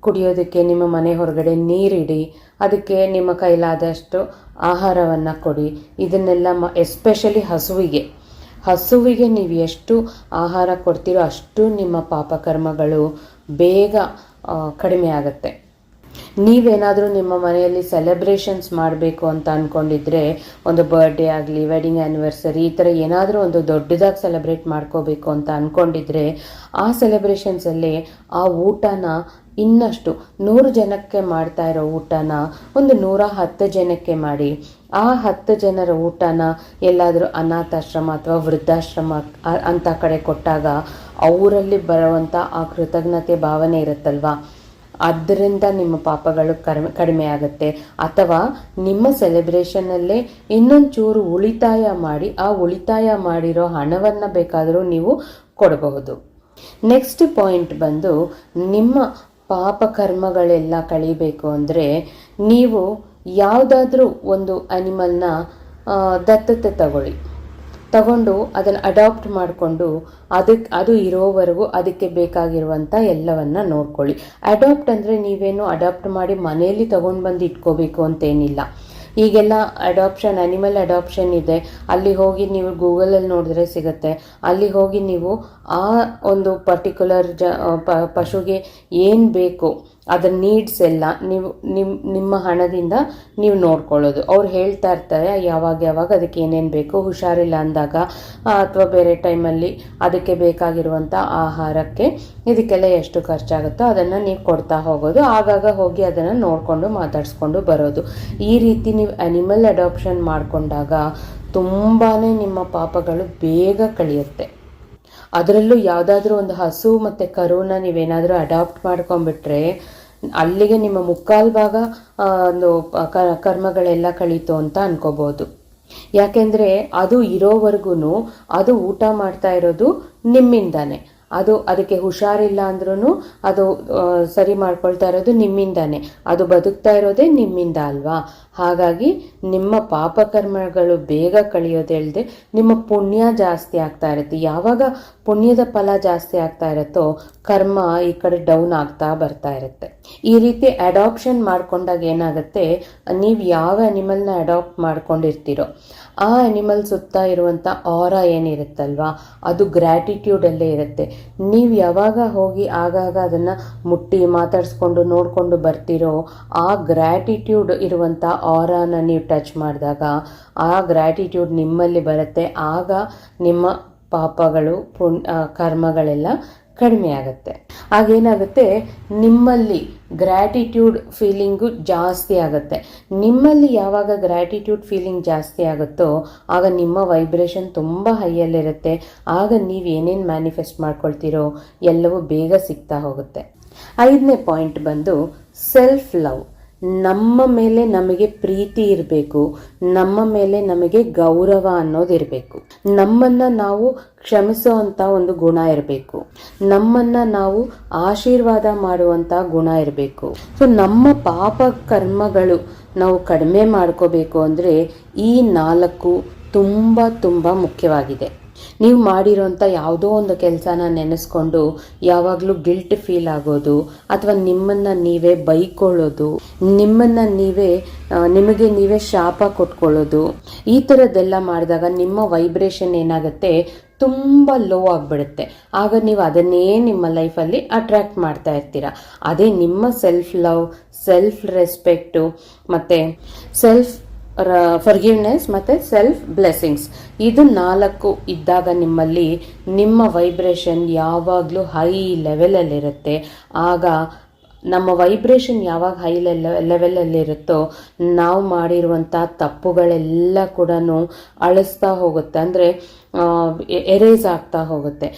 ಕುಡಿಯೋದಕ್ಕೆ ನಿಮ್ಮ ಮನೆ ಹೊರಗಡೆ ನೀರಿಡಿ, ಅದಕ್ಕೆ ನಿಮ್ಮ ಕೈಲಾದಷ್ಟು ಆಹಾರವನ್ನು ಕೊಡಿ. ಇದನ್ನೆಲ್ಲ ಮ, ಎಸ್ಪೆಷಲಿ ಹಸುವಿಗೆ. ಹಸುವಿಗೆ ನೀವು ಎಷ್ಟು ಆಹಾರ ಕೊಡ್ತೀರೋ ಅಷ್ಟು ನಿಮ್ಮ ಪಾಪಕರ್ಮಗಳು ಬೇಗ ಕಡಿಮೆ ಆಗುತ್ತೆ. ನೀವೇನಾದರೂ ನಿಮ್ಮ ಮನೆಯಲ್ಲಿ ಸೆಲೆಬ್ರೇಷನ್ಸ್ ಮಾಡಬೇಕು ಅಂತ ಅಂದ್ಕೊಂಡಿದ್ರೆ ಒಂದು ಬರ್ಡೇ ಆಗಲಿ ವೆಡ್ಡಿಂಗ್ ಆ್ಯನಿವರ್ಸರಿ ಈ ಥರ ಏನಾದರೂ ಒಂದು ದೊಡ್ಡದಾಗಿ ಸೆಲೆಬ್ರೇಟ್ ಮಾಡ್ಕೋಬೇಕು ಅಂತ ಅಂದ್ಕೊಂಡಿದ್ರೆ ಆ ಸೆಲೆಬ್ರೇಷನ್ಸಲ್ಲಿ ಆ ಊಟನ ಇನ್ನಷ್ಟು ನೂರು ಜನಕ್ಕೆ ಮಾಡ್ತಾ ಇರೋ ಊಟನ ಒಂದು ನೂರ ಹತ್ತು ಜನಕ್ಕೆ ಮಾಡಿ ಆ ಹತ್ತು ಜನರ ಊಟನ ಎಲ್ಲಾದರೂ ಅನಾಥಾಶ್ರಮ ಅಥವಾ ವೃದ್ಧಾಶ್ರಮ ಅಂತ ಕಡೆ ಕೊಟ್ಟಾಗ ಅವರಲ್ಲಿ ಬರುವಂಥ ಆ ಕೃತಜ್ಞತೆ ಭಾವನೆ ಇರುತ್ತಲ್ವಾ? ಅದರಿಂದ ನಿಮ್ಮ ಪಾಪಗಳು ಕಡಿಮೆ ಕಡಿಮೆ ಆಗುತ್ತೆ. ಅಥವಾ ನಿಮ್ಮ ಸೆಲೆಬ್ರೇಷನಲ್ಲೇ ಇನ್ನೊಂಚೂರು ಉಳಿತಾಯ ಮಾಡಿ, ಆ ಉಳಿತಾಯ ಮಾಡಿರೋ ಹಣವನ್ನು ಬೇಕಾದರೂ ನೀವು ಕೊಡಬಹುದು. ನೆಕ್ಸ್ಟ್ ಪಾಯಿಂಟ್ ಬಂದು ನಿಮ್ಮ ಪಾಪ ಕರ್ಮಗಳೆಲ್ಲ ಕಳಿಬೇಕು ಅಂದರೆ ನೀವು ಯಾವುದಾದ್ರೂ ಒಂದು ಅನಿಮಲ್ನ ದತ್ತತೆ ತಗೊಳ್ಳಿ. ತಗೊಂಡು ಅದನ್ನು ಅಡಾಪ್ಟ್ ಮಾಡಿಕೊಂಡು ಅದಕ್ಕೆ ಅದು ಇರೋವರೆಗೂ ಅದಕ್ಕೆ ಬೇಕಾಗಿರುವಂಥ ಎಲ್ಲವನ್ನು ನೋಡ್ಕೊಳ್ಳಿ. ಅಡಾಪ್ಟ್ ಅಂದರೆ ನೀವೇನು ಅಡಾಪ್ಟ್ ಮಾಡಿ ಮನೆಯಲ್ಲಿ ತೊಗೊಂಡು ಬಂದು ಇಟ್ಕೋಬೇಕು ಅಂತೇನಿಲ್ಲ. ಈಗೆಲ್ಲ ಅಡಾಪ್ಷನ್ ಅನಿಮಲ್ ಅಡಾಪ್ಷನ್ ಇದೆ. ಅಲ್ಲಿ ಹೋಗಿ ನೀವು ಗೂಗಲಲ್ಲಿ ನೋಡಿದ್ರೆ ಸಿಗುತ್ತೆ. ಅಲ್ಲಿ ಹೋಗಿ ನೀವು ಆ ಒಂದು ಪರ್ಟಿಕ್ಯುಲರ್ ಜ ಪಶುಗೆ ಏನು ಬೇಕು? ಅದರ ನೀಡ್ಸ್ ಎಲ್ಲ ನೀವು ನಿಮ್ಮ ನಿಮ್ಮ ಹಣದಿಂದ ನೀವು ನೋಡ್ಕೊಳ್ಳೋದು. ಅವ್ರು ಹೇಳ್ತಾ ಇರ್ತಾರೆ, ಯಾವಾಗ ಯಾವಾಗ ಅದಕ್ಕೆ ಏನೇನು ಬೇಕು, ಹುಷಾರಿಲ್ಲ ಅಂದಾಗ ಅಥವಾ ಬೇರೆ ಟೈಮಲ್ಲಿ ಅದಕ್ಕೆ ಬೇಕಾಗಿರುವಂಥ ಆಹಾರಕ್ಕೆ ಇದಕ್ಕೆಲ್ಲ ಎಷ್ಟು ಖರ್ಚಾಗುತ್ತೋ ಅದನ್ನು ನೀವು ಕೊಡ್ತಾ ಹೋಗೋದು. ಆಗಾಗ ಹೋಗಿ ಅದನ್ನು ನೋಡಿಕೊಂಡು ಮಾತಾಡಿಸ್ಕೊಂಡು ಬರೋದು. ಈ ರೀತಿ ನೀವು ಅನಿಮಲ್ ಅಡಾಪ್ಷನ್ ಮಾಡಿಕೊಂಡಾಗ ತುಂಬಾ ನಿಮ್ಮ ಪಾಪಗಳು ಬೇಗ ಕಳಿಯುತ್ತೆ. ಅದರಲ್ಲೂ ಯಾವುದಾದ್ರೂ ಒಂದು ಹಸು ಮತ್ತು ಕರುನ ನೀವೇನಾದರೂ ಅಡಾಪ್ಟ್ ಮಾಡ್ಕೊಂಡ್ಬಿಟ್ರೆ ಅಲ್ಲಿಗೆ ನಿಮ್ಮ ಮುಕ್ಕಾಲು ಭಾಗ ಒಂದು ಕರ್ಮಗಳೆಲ್ಲ ಕಳೀತು ಅಂತ ಅನ್ಕೋಬೋದು. ಯಾಕೆಂದರೆ ಅದು ಇರೋವರೆಗೂ ಅದು ಊಟ ಮಾಡ್ತಾ ಇರೋದು ನಿಮ್ಮಿಂದಾನೆ. ಅದು ಅದಕ್ಕೆ ಹುಷಾರಿಲ್ಲ ಅಂದ್ರೂ ಅದು ಸರಿ ಮಾಡ್ಕೊಳ್ತಾ ಇರೋದು ನಿಮ್ಮಿಂದಾನೆ. ಅದು ಬದುಕ್ತಾ ಇರೋದೇ ನಿಮ್ಮಿಂದ ಅಲ್ವಾ? ಹಾಗಾಗಿ ನಿಮ್ಮ ಪಾಪಕರ್ಮಗಳು ಬೇಗ ಕಳಿಯೋದೇಳ್ದೆ ನಿಮ್ಮ ಪುಣ್ಯ ಜಾಸ್ತಿ ಆಗ್ತಾ ಇರುತ್ತೆ. ಯಾವಾಗ ಪುಣ್ಯದ ಫಲ ಜಾಸ್ತಿ ಆಗ್ತಾ ಇರುತ್ತೋ ಕರ್ಮ ಈ ಕಡೆ ಡೌನ್ ಆಗ್ತಾ ಬರ್ತಾ ಇರುತ್ತೆ. ಈ ರೀತಿ ಅಡಾಪ್ಷನ್ ಮಾಡ್ಕೊಂಡಾಗ ಏನಾಗುತ್ತೆ, ನೀವು ಯಾವ ಅನಿಮಲ್ನ ಅಡಾಪ್ಟ್ ಮಾಡ್ಕೊಂಡಿರ್ತೀರೋ ಆ ಅನಿಮಲ್ ಸುತ್ತ ಇರುವಂಥ ಆರ ಏನಿರುತ್ತಲ್ವಾ, ಅದು ಗ್ರ್ಯಾಟಿಟ್ಯೂಡಲ್ಲೇ ಇರುತ್ತೆ. ನೀವು ಯಾವಾಗ ಹೋಗಿ ಆಗಾಗ ಅದನ್ನು ಮುಟ್ಟಿ ಮಾತಾಡಿಸ್ಕೊಂಡು ನೋಡಿಕೊಂಡು ಬರ್ತಿರೋ, ಆ ಗ್ರ್ಯಾಟಿಟ್ಯೂಡ್ ಇರುವಂಥ ಆರಾನ ನೀವು ಟಚ್ ಮಾಡಿದಾಗ, ಆ ಗ್ರ್ಯಾಟಿಟ್ಯೂಡ್ ನಿಮ್ಮಲ್ಲಿ ಬರುತ್ತೆ. ಆಗ ನಿಮ್ಮ ಪಾಪಗಳು ಪುಣ್ ಕರ್ಮಗಳೆಲ್ಲ ಕಡಿಮೆ ಆಗುತ್ತೆ. ಆಗೇನಾಗುತ್ತೆ ನಿಮ್ಮಲ್ಲಿ ಗ್ರ್ಯಾಟಿಟ್ಯೂಡ್ ಫೀಲಿಂಗು ಜಾಸ್ತಿ ಆಗುತ್ತೆ. ನಿಮ್ಮಲ್ಲಿ ಯಾವಾಗ ಗ್ರ್ಯಾಟಿಟ್ಯೂಡ್ ಫೀಲಿಂಗ್ ಜಾಸ್ತಿ ಆಗುತ್ತೋ, ಆಗ ನಿಮ್ಮ ವೈಬ್ರೇಷನ್ ತುಂಬ ಹೈಯಲ್ಲಿರುತ್ತೆ ಆಗ ನೀವು ಏನೇನು ಮ್ಯಾನಿಫೆಸ್ಟ್ ಮಾಡ್ಕೊಳ್ತೀರೋ, ಎಲ್ಲವೂ ಬೇಗ ಸಿಗ್ತಾ ಹೋಗುತ್ತೆ. ಐದನೇ ಪಾಯಿಂಟ್ ಬಂದು ಸೆಲ್ಫ್ ಲವ್ ನಮ್ಮ ಮೇಲೆ ನಮಗೆ ಪ್ರೀತಿ ಇರಬೇಕು, ನಮ್ಮ ಮೇಲೆ ನಮಗೆ ಗೌರವ ಅನ್ನೋದಿರಬೇಕು ನಮ್ಮನ್ನ ನಾವು ಕ್ಷಮಿಸುವಂತ ಒಂದು ಗುಣ ಇರಬೇಕು. ನಮ್ಮನ್ನ ನಾವು ಆಶೀರ್ವಾದ ಮಾಡುವಂತ ಗುಣ ಇರಬೇಕು. ಸೊ ನಮ್ಮ ಪಾಪ ಕರ್ಮಗಳು ನಾವು ಕಡಿಮೆ ಮಾಡ್ಕೋಬೇಕು ಅಂದ್ರೆ ಈ ನಾಲ್ಕು ತುಂಬಾ ತುಂಬಾ ಮುಖ್ಯವಾಗಿದೆ. ನೀವು ಮಾಡಿರೋಂಥ ಯಾವುದೋ ಒಂದು ಕೆಲಸನ ನೆನೆಸ್ಕೊಂಡು ಯಾವಾಗಲೂ ಗಿಲ್ಟ್ ಫೀಲ್ ಆಗೋದು ಅಥವಾ ನಿಮ್ಮನ್ನು ನೀವೇ ಬೈಕೊಳ್ಳೋದು, ನಿಮ್ಮನ್ನು ನೀವೇ ನಿಮಗೆ ನೀವೇ ಶಾಪ ಕೊಟ್ಕೊಳ್ಳೋದು, ಈ ಥರದ್ದೆಲ್ಲ ಮಾಡಿದಾಗ ನಿಮ್ಮ ವೈಬ್ರೇಷನ್ ಏನಾಗುತ್ತೆ? ತುಂಬ ಲೋ ಆಗಿಬಿಡುತ್ತೆ. ಆಗ ನೀವು ಅದನ್ನೇ ನಿಮ್ಮ ಲೈಫಲ್ಲಿ ಅಟ್ರ್ಯಾಕ್ಟ್ ಮಾಡ್ತಾ ಇರ್ತೀರ. ಅದೇ ನಿಮ್ಮ ಸೆಲ್ಫ್ ಲವ್ ಸೆಲ್ಫ್ ರೆಸ್ಪೆಕ್ಟು ಮತ್ತು ಸೆಲ್ಫ್ ಫರ್ಗಿವ್ನೆಸ್ ಮತ್ತು ಸೆಲ್ಫ್ ಬ್ಲೆಸ್ಸಿಂಗ್ಸ್ ಇದು ನಾಲ್ಕು ಇದ್ದಾಗ ನಿಮ್ಮಲ್ಲಿ ನಿಮ್ಮ ವೈಬ್ರೇಷನ್ ಯಾವಾಗಲೂ ಹೈ ಲೆವೆಲಲ್ಲಿರುತ್ತೆ ಆಗ ನಮ್ಮ ವೈಬ್ರೇಷನ್ ಯಾವಾಗ ಹೈ ಲೆವೆಲಲ್ಲಿರುತ್ತೋ ನಾವು ಮಾಡಿರುವಂಥ ತಪ್ಪುಗಳೆಲ್ಲ ಕೂಡ ಅಳಿಸ್ತಾ ಹೋಗುತ್ತೆ. ಅಂದರೆ ಎರೇಸ್ ಆಗ್ತಾ ಹೋಗುತ್ತೆ.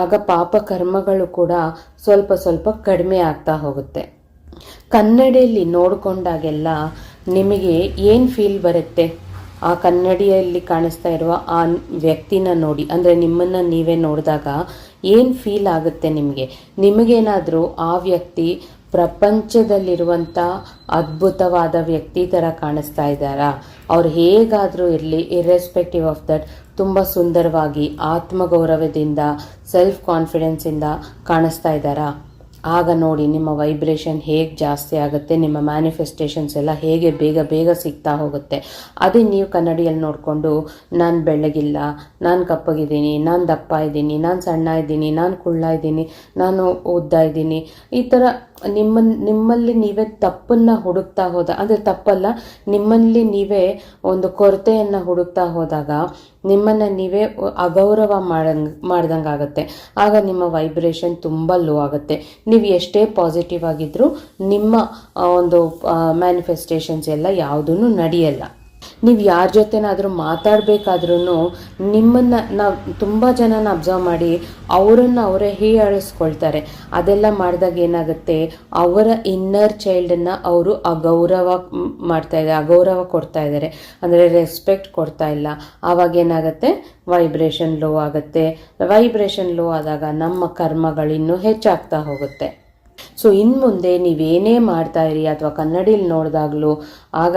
ಆಗ ಪಾಪ ಕರ್ಮಗಳು ಕೂಡ ಸ್ವಲ್ಪ ಸ್ವಲ್ಪ ಕಡಿಮೆ ಆಗ್ತಾ ಹೋಗುತ್ತೆ. ಕನ್ನಡಿಯಲ್ಲಿ ನೋಡಿಕೊಂಡಾಗೆಲ್ಲ ನಿಮಗೆ ಏನು ಫೀಲ್ ಬರುತ್ತೆ? ಆ ಕನ್ನಡಿಯಲ್ಲಿ ಕಾಣಿಸ್ತಾ ಇರುವ ಆ ವ್ಯಕ್ತಿನ ನೋಡಿ, ಅಂದರೆ ನಿಮ್ಮನ್ನು ನೀವೇ ನೋಡಿದಾಗ ಏನು ಫೀಲ್ ಆಗುತ್ತೆ ನಿಮಗೆ? ನಿಮಗೇನಾದರೂ ಆ ವ್ಯಕ್ತಿ ಪ್ರಪಂಚದಲ್ಲಿರುವಂಥ ಅದ್ಭುತವಾದ ವ್ಯಕ್ತಿ ಥರ ಕಾಣಿಸ್ತಾ ಇದ್ದಾರಾ? ಅವ್ರು ಹೇಗಾದರೂ ಇರಲಿ ಇರ್ರೆಸ್ಪೆಕ್ಟಿವ್ ಆಫ್ ದಟ್ ತುಂಬ ಸುಂದರವಾಗಿ ಆತ್ಮಗೌರವದಿಂದ ಸೆಲ್ಫ್ ಕಾನ್ಫಿಡೆನ್ಸಿಂದ ಕಾಣಿಸ್ತಾ ಇದ್ದಾರಾ? ಆಗ ನೋಡಿ ನಿಮ್ಮ ವೈಬ್ರೇಷನ್ ಹೇಗೆ ಜಾಸ್ತಿ ಆಗುತ್ತೆ, ನಿಮ್ಮ ಮ್ಯಾನಿಫೆಸ್ಟೇಷನ್ಸ್ ಎಲ್ಲ ಹೇಗೆ ಬೇಗ ಬೇಗ ಸಿಗ್ತಾ ಹೋಗುತ್ತೆ. ಅದೇ ನೀವು ಕನ್ನಡಿಯಲ್ಲಿ ನೋಡಿಕೊಂಡು, ನಾನು ಬೆಳ್ಳಗಿಲ್ಲ, ನಾನು ಕಪ್ಪಗಿದ್ದೀನಿ, ನಾನು ದಪ್ಪ ಇದ್ದೀನಿ, ನಾನು ಸಣ್ಣ ಇದ್ದೀನಿ, ನಾನು ಕುಳ್ಳ ಇದ್ದೀನಿ, ನಾನು ಉದ್ದ ಇದ್ದೀನಿ, ಈ ಥರ ನಿಮ್ಮ ನಿಮ್ಮಲ್ಲಿ ನೀವೇ ತಪ್ಪನ್ನು ಹುಡುಕ್ತಾ ಹೋದ, ಅಂದರೆ ತಪ್ಪಲ್ಲ, ನಿಮ್ಮಲ್ಲಿ ನೀವೇ ಒಂದು ಕೊರತೆಯನ್ನು ಹುಡುಕ್ತಾ ಹೋದಾಗ ನಿಮ್ಮನ್ನು ನೀವೇ ಅಗೌರವ ಮಾಡಂಗ್, ಮಾಡ್ದಂಗೆ ಆಗುತ್ತೆ. ಆಗ ನಿಮ್ಮ ವೈಬ್ರೇಷನ್ ತುಂಬ ಲೋ ಆಗುತ್ತೆ. ನೀವು ಎಷ್ಟೇ ಪಾಸಿಟಿವ್ ಆಗಿದ್ದರೂ ನಿಮ್ಮ ಒಂದು ಮ್ಯಾನಿಫೆಸ್ಟೇಷನ್ಸ್ ಎಲ್ಲ ಯಾವುದೂ ನಡೆಯಲ್ಲ. ನೀವು ಯಾರ ಜೊತೆನಾದರೂ ಮಾತಾಡಬೇಕಾದ್ರೂ ನಿಮ್ಮನ್ನು ನಾವು ತುಂಬ ಜನನ ಅಬ್ಸರ್ವ್ ಮಾಡಿ ಅವರನ್ನು ಅವರೇ ಹೀಯಾಳಿಸ್ಕೊಳ್ತಾರೆ. ಅದೆಲ್ಲ ಮಾಡಿದಾಗ ಏನಾಗುತ್ತೆ? ಅವರ ಇನ್ನರ್ ಚೈಲ್ಡನ್ನು ಅವರು ಅಗೌರವ ಮಾಡ್ತಾ ಇದ್ದಾರೆ, ಅಗೌರವ ಕೊಡ್ತಾ ಇದ್ದಾರೆ. ಅಂದರೆ ರೆಸ್ಪೆಕ್ಟ್ ಕೊಡ್ತಾ ಇಲ್ಲ. ಆವಾಗ ಏನಾಗುತ್ತೆ? ವೈಬ್ರೇಷನ್ ಲೋ ಆಗುತ್ತೆ. ವೈಬ್ರೇಷನ್ ಲೋ ಆದಾಗ ನಮ್ಮ ಕರ್ಮಗಳಿನ್ನೂ ಹೆಚ್ಚಾಗ್ತಾ ಹೋಗುತ್ತೆ. ಸೊ ಇನ್ನು ಮುಂದೆ ನೀವೇನೇ ಮಾಡ್ತಾ ಇರಿ, ಅಥವಾ ಕನ್ನಡಿಲಿ ನೋಡಿದಾಗಲೂ ಆಗ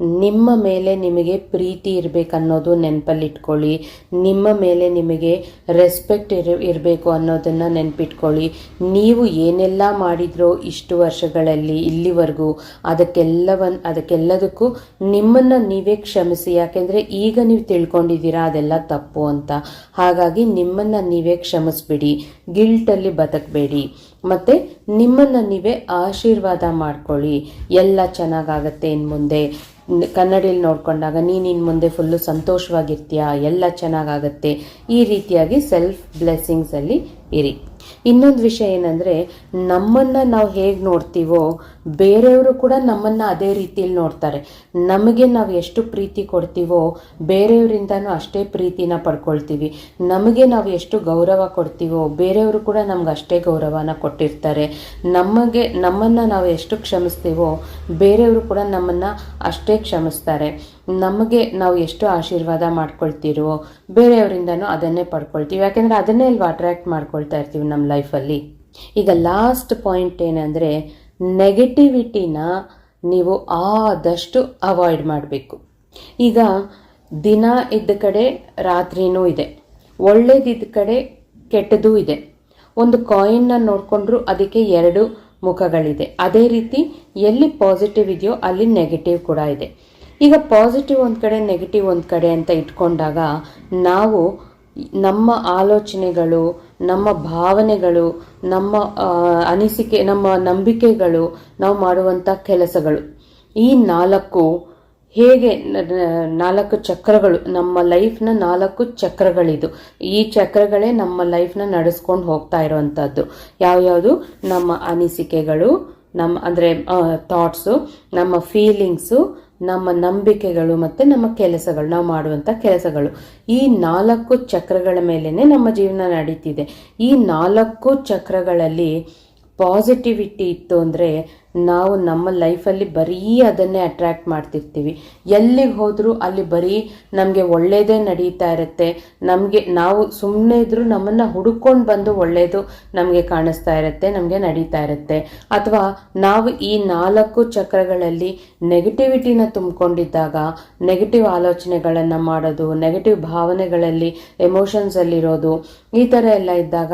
ನಿಮ್ಮ ಮೇಲೆ ನಿಮಗೆ ಪ್ರೀತಿ ಇರಬೇಕನ್ನೋದು ನೆನಪಲ್ಲಿಟ್ಕೊಳ್ಳಿ. ನಿಮ್ಮ ಮೇಲೆ ನಿಮಗೆ ರೆಸ್ಪೆಕ್ಟ್ ಇರ, ಇರಬೇಕು ಅನ್ನೋದನ್ನು ನೆನಪಿಟ್ಕೊಳ್ಳಿ. ನೀವು ಏನೆಲ್ಲ ಮಾಡಿದ್ರೋ ಇಷ್ಟು ವರ್ಷಗಳಲ್ಲಿ ಇಲ್ಲಿವರೆಗೂ ಅದಕ್ಕೆಲ್ಲವನ್, ಅದಕ್ಕೆಲ್ಲದಕ್ಕೂ ನಿಮ್ಮನ್ನು ನೀವೇ ಕ್ಷಮಿಸಿ. ಯಾಕೆಂದರೆ ಈಗ ನೀವು ತಿಳ್ಕೊಂಡಿದ್ದೀರಾ ಅದೆಲ್ಲ ತಪ್ಪು ಅಂತ. ಹಾಗಾಗಿ ನಿಮ್ಮನ್ನು ನೀವೇ ಕ್ಷಮಿಸ್ಬಿಡಿ. ಗಿಲ್ಟಲ್ಲಿ ಬದುಕಬೇಡಿ. ಮತ್ತು ನಿಮ್ಮನ್ನು ನೀವೇ ಆಶೀರ್ವಾದ ಮಾಡ್ಕೊಳ್ಳಿ. ಎಲ್ಲ ಚೆನ್ನಾಗಾಗತ್ತೆ ಇನ್ನು ಮುಂದೆ ಕನ್ನಡಿಯಲ್ಲಿ ನೋಡಿಕೊಂಡಾಗ ನೀನು ಇನ್ನು ಮುಂದೆ ಫುಲ್ಲು ಸಂತೋಷವಾಗಿರ್ತೀಯ? ಎಲ್ಲ ಚೆನ್ನಾಗಾಗತ್ತೆ. ಈ ರೀತಿಯಾಗಿ ಸೆಲ್ಫ್ ಬ್ಲೆಸ್ಸಿಂಗ್ಸಲ್ಲಿ ಇರಿ. ಇನ್ನೊಂದು ವಿಷಯ ಏನಂದರೆ, ನಮ್ಮನ್ನು ನಾವು ಹೇಗೆ ನೋಡ್ತೀವೋ, ಬೇರೆಯವರು ಕೂಡ ನಮ್ಮನ್ನು ಅದೇ ರೀತಿಯಲ್ಲಿ ನೋಡ್ತಾರೆ. ನಮಗೆ ನಾವು ಎಷ್ಟು ಪ್ರೀತಿ ಕೊಡ್ತೀವೋ, ಬೇರೆಯವರಿಂದನೂ ಅಷ್ಟೇ ಪ್ರೀತಿನ ಪಡ್ಕೊಳ್ತೀವಿ. ನಮಗೆ ನಾವು ಎಷ್ಟು ಗೌರವ ಕೊಡ್ತೀವೋ, ಬೇರೆಯವರು ಕೂಡ ನಮ್ಗೆ ಅಷ್ಟೇ ಗೌರವನ ಕೊಟ್ಟಿರ್ತಾರೆ. ನಮಗೆ, ನಮ್ಮನ್ನು ನಾವು ಎಷ್ಟು ಕ್ಷಮಿಸ್ತೀವೋ, ಬೇರೆಯವರು ಕೂಡ ನಮ್ಮನ್ನು ಅಷ್ಟೇ ಕ್ಷಮಿಸ್ತಾರೆ. ನಮಗೆ ನಾವು ಎಷ್ಟು ಆಶೀರ್ವಾದ ಮಾಡ್ಕೊಳ್ತೀರೋ, ಬೇರೆಯವರಿಂದನೂ ಅದನ್ನೇ ಪಡ್ಕೊಳ್ತೀವಿ. ಯಾಕೆಂದರೆ ಅದನ್ನೇ ಅಲ್ವಾ ಅಟ್ರ್ಯಾಕ್ಟ್ ಮಾಡ್ಕೊಳ್ತಾ ಇರ್ತೀವಿ ನಮ್ಮ ಲೈಫಲ್ಲಿ ಈಗ ಲಾಸ್ಟ್ ಪಾಯಿಂಟ್ ಏನಂದರೆ ನೆಗೆಟಿವಿಟಿನ ನೀವು ಆದಷ್ಟು ಅವಾಯ್ಡ್ ಮಾಡಬೇಕು. ಈಗ ದಿನ ಇದ್ದ ಕಡೆ ರಾತ್ರಿನೂ ಇದೆ. ಒಳ್ಳೇದಿದ್ದ ಕಡೆ ಕೆಟ್ಟದೂ ಇದೆ. ಒಂದು ಕಾಯಿನ್ನ ನೋಡಿಕೊಂಡ್ರೂ ಅದಕ್ಕೆ ಎರಡು ಮುಖಗಳಿದೆ. ಅದೇ ರೀತಿ ಎಲ್ಲಿ ಪಾಸಿಟಿವ್ ಇದೆಯೋ ಅಲ್ಲಿ ನೆಗೆಟಿವ್ ಕೂಡ ಇದೆ. ಈಗ ಪಾಸಿಟಿವ್ ಒಂದು ಕಡೆ ನೆಗೆಟಿವ್ ಒಂದು ಕಡೆ ಅಂತ ಇಟ್ಕೊಂಡಾಗ ನಾವು ನಮ್ಮ ಆಲೋಚನೆಗಳು, ನಮ್ಮ ಭಾವನೆಗಳು, ನಮ್ಮ ಅನಿಸಿಕೆ, ನಮ್ಮ ನಂಬಿಕೆಗಳು ನಾವು ಮಾಡುವಂಥ ಕೆಲಸಗಳು. ಈ ನಾಲ್ಕು ಹೇಗೆ, ನಾಲ್ಕು ಚಕ್ರಗಳು, ನಮ್ಮ ಲೈಫ್ನ ನಾಲ್ಕು ಚಕ್ರಗಳಿದು. ಈ ಚಕ್ರಗಳೇ ನಮ್ಮ ಲೈಫ್ನ ನಡೆಸ್ಕೊಂಡು ಹೋಗ್ತಾ ಇರೋವಂಥದ್ದು ಯಾವ್ಯಾವುದು ನಮ್ಮ ಅನಿಸಿಕೆಗಳು ನಮ್ಮ ಅಂದರೆ ಥಾಟ್ಸು ನಮ್ಮ ಫೀಲಿಂಗ್ಸು ನಮ್ಮ ನಂಬಿಕೆಗಳು ಮತ್ತು ನಮ್ಮ ಕೆಲಸಗಳು, ನಾವು ಮಾಡುವಂಥ ಕೆಲಸಗಳು. ಈ ನಾಲ್ಕು ಚಕ್ರಗಳ ಮೇಲೇ ನಮ್ಮ ಜೀವನ ನಡೀತಿದೆ. ಈ ನಾಲ್ಕು ಚಕ್ರಗಳಲ್ಲಿ ಪಾಸಿಟಿವಿಟಿ ಇತ್ತು ಅಂದರೆ ನಾವು ನಮ್ಮ ಲೈಫಲ್ಲಿ ಬರೀ ಅದನ್ನೇ ಅಟ್ರ್ಯಾಕ್ಟ್ ಮಾಡ್ತಿರ್ತೀವಿ. ಎಲ್ಲಿಗೆ ಹೋದರೂ ಅಲ್ಲಿ ಬರೀ ನಮಗೆ ಒಳ್ಳೆಯದೇ ನಡೀತಾ ಇರುತ್ತೆ. ನಮಗೆ ನಾವು ಸುಮ್ಮನೆ ಇದ್ದರೂ ನಮ್ಮನ್ನು ಹುಡುಕೊಂಡು ಬಂದು ಒಳ್ಳೆಯದು ನಮಗೆ ಕಾಣಿಸ್ತಾ ಇರುತ್ತೆ, ನಮಗೆ ನಡೀತಾ ಇರುತ್ತೆ. ಅಥವಾ ನಾವು ಈ ನಾಲ್ಕು ಚಕ್ರಗಳಲ್ಲಿ ನೆಗೆಟಿವಿಟಿನ ತುಂಬಿಕೊಂಡಿದ್ದಾಗ ನೆಗೆಟಿವ್ ಆಲೋಚನೆಗಳನ್ನು ಮಾಡೋದು ನೆಗೆಟಿವ್ ಭಾವನೆಗಳಲ್ಲಿ ಎಮೋಷನ್ಸಲ್ಲಿರೋದು ಈ ಥರ ಎಲ್ಲ ಇದ್ದಾಗ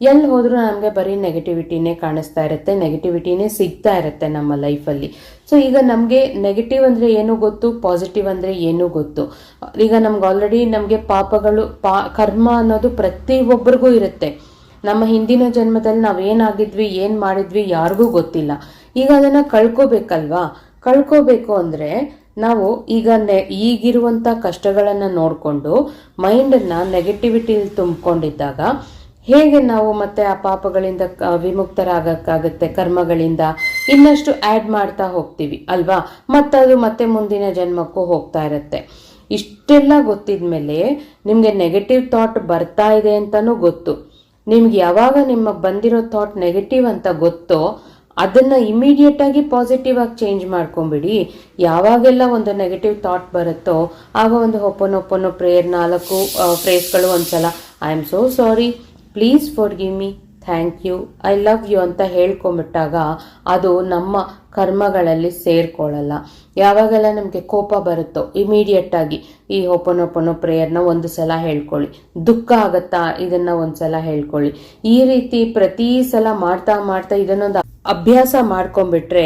ಎಲ್ಲಿ ಹೋದರೂ ನಮಗೆ ಬರೀ ನೆಗೆಟಿವಿಟಿನೇ ಕಾಣಿಸ್ತಾ ಇರುತ್ತೆ ನೆಗೆಟಿವಿಟಿನೇ ಸಿಗ್ತಾ ಇರುತ್ತೆ ನಮ್ಮ ಲೈಫಲ್ಲಿ ಸೊ ಈಗ ನಮಗೆ ನೆಗೆಟಿವ್ ಅಂದರೆ ಏನು ಗೊತ್ತು ಪಾಸಿಟಿವ್ ಅಂದರೆ ಏನು ಗೊತ್ತು? ಈಗ ನಮ್ಗೆ ಆಲ್ರೆಡಿ ನಮಗೆ ಪಾಪಗಳು, ಪಾ, ಕರ್ಮ ಅನ್ನೋದು ಪ್ರತಿ ಒಬ್ಬರಿಗೂ ಇರುತ್ತೆ. ನಮ್ಮ ಹಿಂದಿನ ಜನ್ಮದಲ್ಲಿ ನಾವೇನಾಗಿದ್ವಿ ಏನು ಮಾಡಿದ್ವಿ ಯಾರಿಗೂ ಗೊತ್ತಿಲ್ಲ. ಈಗ ಅದನ್ನು ಕಳ್ಕೋಬೇಕಲ್ವಾ? ಕಳ್ಕೋಬೇಕು ಅಂದರೆ ನಾವು ಈಗ ನೆ ಈಗಿರುವಂಥ ಕಷ್ಟಗಳನ್ನು ನೋಡಿಕೊಂಡು ಮೈಂಡನ್ನು ನೆಗೆಟಿವಿಟಿಲಿ ತುಂಬಿಕೊಂಡಿದ್ದಾಗ ಹೇಗೆ ನಾವು ಮತ್ತೆ ಆ ಪಾಪಗಳಿಂದ ವಿಮುಕ್ತರಾಗಕ್ಕಾಗುತ್ತೆ, ಕರ್ಮಗಳಿಂದ? ಇನ್ನಷ್ಟು ಆ್ಯಡ್ ಮಾಡ್ತಾ ಹೋಗ್ತೀವಿ, ಅಲ್ವಾ? ಮತ್ತದು ಮತ್ತೆ ಮುಂದಿನ ಜನ್ಮಕ್ಕೂ ಹೋಗ್ತಾ ಇರುತ್ತೆ. ಇಷ್ಟೆಲ್ಲ ಗೊತ್ತಿದ್ಮೇಲೆ ನಿಮಗೆ ನೆಗೆಟಿವ್ ಥಾಟ್ ಬರ್ತಾ ಇದೆ ಅಂತಲೂ ಗೊತ್ತು. ನಿಮ್ಗೆ ಯಾವಾಗ ನಿಮ್ಮ ಬಂದಿರೋ ಥಾಟ್ ನೆಗೆಟಿವ್ ಅಂತ ಗೊತ್ತೋ, ಅದನ್ನ ಇಮಿಡಿಯೇಟ್ ಆಗಿ ಪಾಸಿಟಿವ್ ಆಗಿ ಚೇಂಜ್ ಮಾಡ್ಕೊಂಬಿಡಿ. ಯಾವಾಗೆಲ್ಲ ಒಂದು ನೆಗೆಟಿವ್ ಥಾಟ್ ಬರುತ್ತೋ, ಆಗ ಒಂದು ಹೊಪ್ಪನೊಪ್ಪನೋ ಪ್ರೇಯರ್ ನಾಲ್ಕು ಫ್ರೇಸ್ಗಳು ಒಂದ್ಸಲ I am so sorry please forgive me thank you I love you ಅಂತ ಹೇಳ್ಕೊಂಬಿಟ್ಟಾಗ ಅದು ನಮ್ಮ ಕರ್ಮಗಳಲ್ಲಿ ಸೇರ್ಕೊಳ್ಳಲ್ಲ. ಯಾವಾಗೆಲ್ಲ ನಮಗೆ ಕೋಪ ಬರುತ್ತೋ ಇಮಿಡಿಯೇಟ್ ಆಗಿ ಈ ಓಪನ್ ಓಪನ್ ಪ್ರೇಯರ್ನ ಒಂದು ಸಲ ಹೇಳ್ಕೊಳ್ಳಿ. ದುಃಖ ಆಗತ್ತಾ ಇದನ್ನ ಒಂದ್ಸಲ ಹೇಳ್ಕೊಳ್ಳಿ. ಈ ರೀತಿ ಪ್ರತಿ ಸಲ ಮಾಡ್ತಾ ಮಾಡ್ತಾ ಇದನ್ನೊಂದು ಅಭ್ಯಾಸ ಮಾಡ್ಕೊಂಡ್ಬಿಟ್ರೆ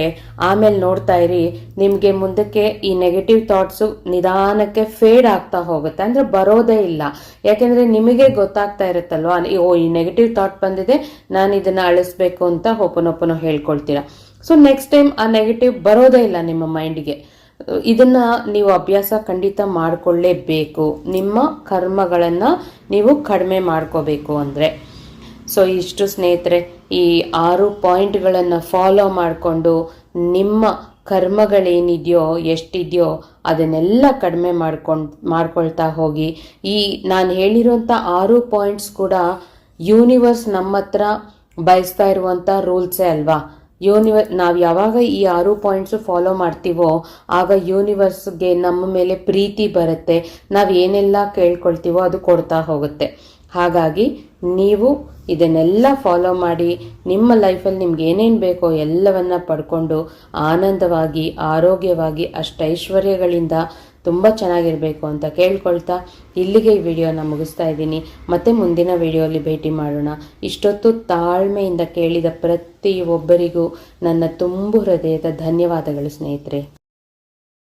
ಆಮೇಲೆ ನೋಡ್ತಾ ಇರಿ, ನಿಮಗೆ ಮುಂದಕ್ಕೆ ಈ ನೆಗೆಟಿವ್ ಥಾಟ್ಸು ನಿಧಾನಕ್ಕೆ ಫೇಡ್ ಆಗ್ತಾ ಹೋಗುತ್ತೆ. ಅಂದರೆ ಬರೋದೇ ಇಲ್ಲ. ಯಾಕೆಂದರೆ ನಿಮಗೆ ಗೊತ್ತಾಗ್ತಾ ಇರುತ್ತಲ್ವಾ ಓ, ಈ ನೆಗೆಟಿವ್ ಥಾಟ್ ಬಂದಿದೆ, ನಾನು ಇದನ್ನು ಅಳಿಸ್ಬೇಕು ಅಂತ ಒಪ್ಪನೊಪ್ಪನೋ ಹೇಳ್ಕೊಳ್ತೀರಾ. ಸೊ ನೆಕ್ಸ್ಟ್ ಟೈಮ್ ಆ ನೆಗೆಟಿವ್ ಬರೋದೇ ಇಲ್ಲ ನಿಮ್ಮ ಮೈಂಡಿಗೆ ಇದನ್ನ ನೀವು ಅಭ್ಯಾಸ ಖಂಡಿತ ಮಾಡಿಕೊಳ್ಳೇಬೇಕು. ನಿಮ್ಮ ಕರ್ಮಗಳನ್ನು ನೀವು ಕಡಿಮೆ ಮಾಡ್ಕೋಬೇಕು ಅಂದರೆ. ಸೊ ಇಷ್ಟು ಸ್ನೇಹಿತರೆ. ಈ ಆರು ಪಾಯಿಂಟ್ಗಳನ್ನು ಫಾಲೋ ಮಾಡಿಕೊಂಡು ನಿಮ್ಮ ಕರ್ಮಗಳೇನಿದೆಯೋ, ಎಷ್ಟಿದೆಯೋ ಅದನ್ನೆಲ್ಲ ಕಡಿಮೆ ಮಾಡ್ಕೊಂಡು, ಮಾಡ್ಕೊಳ್ತಾ ಹೋಗಿ. ಈ ನಾನು ಹೇಳಿರೋಂಥ ಆರು ಪಾಯಿಂಟ್ಸ್ ಕೂಡ ಯೂನಿವರ್ಸ್ ನಮ್ಮ ಹತ್ರ ಬಯಸ್ತಾ ಇರುವಂಥ ರೂಲ್ಸೇ ಅಲ್ವಾ? ಯೂನಿವರ್ ನಾವು ಯಾವಾಗ ಈ ಆರು ಪಾಯಿಂಟ್ಸು ಫಾಲೋ ಮಾಡ್ತೀವೋ, ಆಗ ಯೂನಿವರ್ಸ್ಗೆ ನಮ್ಮ ಮೇಲೆ ಪ್ರೀತಿ ಬರುತ್ತೆ. ನಾವು ಏನೆಲ್ಲ ಕೇಳ್ಕೊಳ್ತೀವೋ ಅದು ಕೊಡ್ತಾ ಹೋಗುತ್ತೆ. ಹಾಗಾಗಿ ನೀವು ಇದನ್ನೆಲ್ಲ ಫಾಲೋ ಮಾಡಿ ನಿಮ್ಮ ಲೈಫಲ್ಲಿ ನಿಮ್ಗೆ ಏನೇನು ಬೇಕೋ ಎಲ್ಲವನ್ನ ಪಡ್ಕೊಂಡು ಆನಂದವಾಗಿ, ಆರೋಗ್ಯವಾಗಿ, ಅಷ್ಟೈಶ್ವರ್ಯಗಳಿಂದ ತುಂಬ ಚೆನ್ನಾಗಿರಬೇಕು ಅಂತ ಕೇಳ್ಕೊಳ್ತಾ ಇಲ್ಲಿಗೆ ಈ ವಿಡಿಯೋನ ಮುಗಿಸ್ತಾ ಇದ್ದೀನಿ. ಮತ್ತೆ ಮುಂದಿನ ವಿಡಿಯೋಲಿ ಭೇಟಿ ಮಾಡೋಣ. ಇಷ್ಟೊತ್ತು ತಾಳ್ಮೆಯಿಂದ ಕೇಳಿದ ಪ್ರತಿಯೊಬ್ಬರಿಗೂ ನನ್ನ ತುಂಬು ಹೃದಯದ ಧನ್ಯವಾದಗಳು ಸ್ನೇಹಿತರೆ.